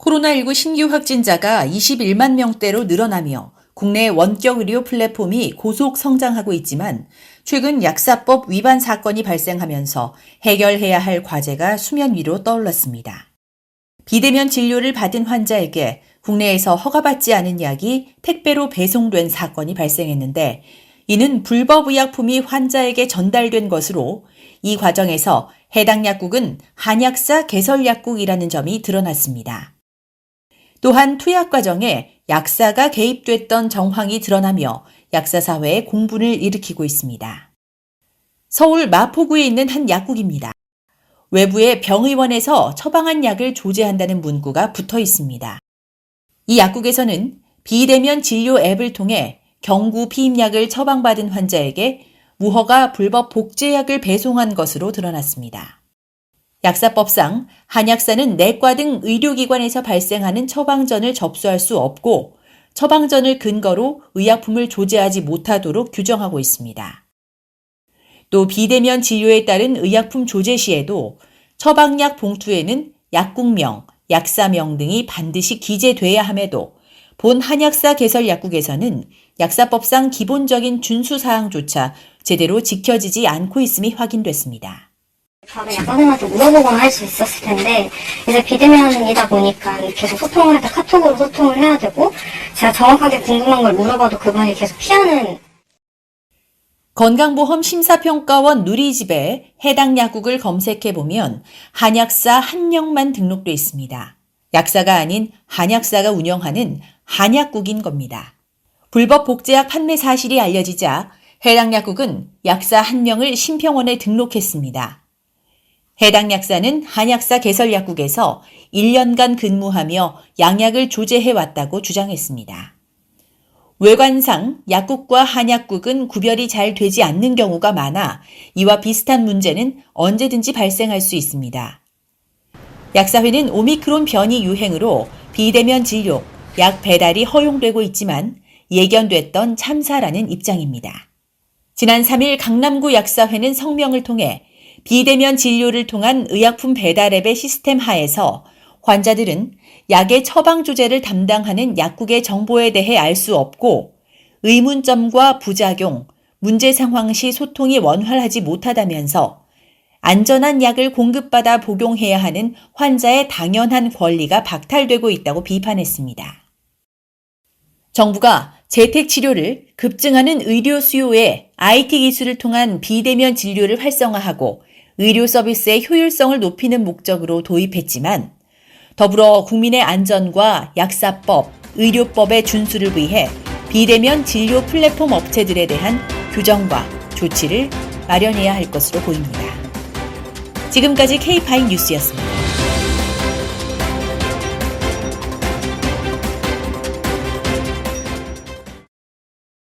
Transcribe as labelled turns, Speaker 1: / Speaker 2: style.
Speaker 1: 코로나19 신규 확진자가 21만 명대로 늘어나며 국내 원격 의료 플랫폼이 고속 성장하고 있지만 최근 약사법 위반 사건이 발생하면서 해결해야 할 과제가 수면 위로 떠올랐습니다. 비대면 진료를 받은 환자에게 국내에서 허가받지 않은 약이 택배로 배송된 사건이 발생했는데 이는 불법 의약품이 환자에게 전달된 것으로 이 과정에서 해당 약국은 한약사 개설약국이라는 점이 드러났습니다. 또한 투약 과정에 약사가 개입됐던 정황이 드러나며 약사 사회에 공분을 일으키고 있습니다. 서울 마포구에 있는 한 약국입니다. 외부에 병의원에서 처방한 약을 조제한다는 문구가 붙어 있습니다. 이 약국에서는 비대면 진료 앱을 통해 경구 피임약을 처방받은 환자에게 무허가 불법 복제약을 배송한 것으로 드러났습니다. 약사법상 한약사는 내과 등 의료기관에서 발생하는 처방전을 접수할 수 없고 처방전을 근거로 의약품을 조제하지 못하도록 규정하고 있습니다. 또 비대면 진료에 따른 의약품 조제 시에도 처방약 봉투에는 약국명, 약사명 등이 반드시 기재돼야 함에도 본 한약사 개설 약국에서는 약사법상 기본적인 준수 사항조차 제대로 지켜지지 않고 있음이 확인됐습니다.
Speaker 2: 바로 약 선생님한테 물어보거나 할 수 있었을 텐데 이제 비대면이다 보니까 계속 소통을 할때 카톡으로 소통을 해야 되고 제가 정확하게 궁금한 걸 물어봐도 그분이 계속 피하는
Speaker 1: 건강보험 심사평가원 누리집에 해당 약국을 검색해 보면 한약사 한 명만 등록돼 있습니다. 약사가 아닌 한약사가 운영하는 한약국인 겁니다. 불법 복제약 판매 사실이 알려지자 해당 약국은 약사 한 명을 심평원에 등록했습니다. 해당 약사는 한약사 개설약국에서 1년간 근무하며 양약을 조제해 왔다고 주장했습니다. 외관상 약국과 한약국은 구별이 잘 되지 않는 경우가 많아 이와 비슷한 문제는 언제든지 발생할 수 있습니다. 약사회는 오미크론 변이 유행으로 비대면 진료, 약 배달이 허용되고 있지만 예견됐던 참사라는 입장입니다. 지난 3일 강남구 약사회는 성명을 통해 비대면 진료를 통한 의약품 배달 앱의 시스템 하에서 환자들은 약의 처방 조제를 담당하는 약국의 정보에 대해 알 수 없고 의문점과 부작용, 문제 상황 시 소통이 원활하지 못하다면서 안전한 약을 공급받아 복용해야 하는 환자의 당연한 권리가 박탈되고 있다고 비판했습니다. 정부가 재택 치료를 급증하는 의료 수요에 IT 기술을 통한 비대면 진료를 활성화하고 의료 서비스의 효율성을 높이는 목적으로 도입했지만 더불어 국민의 안전과 약사법, 의료법의 준수를 위해 비대면 진료 플랫폼 업체들에 대한 규정과 조치를 마련해야 할 것으로 보입니다. 지금까지 K5 뉴스였습니다.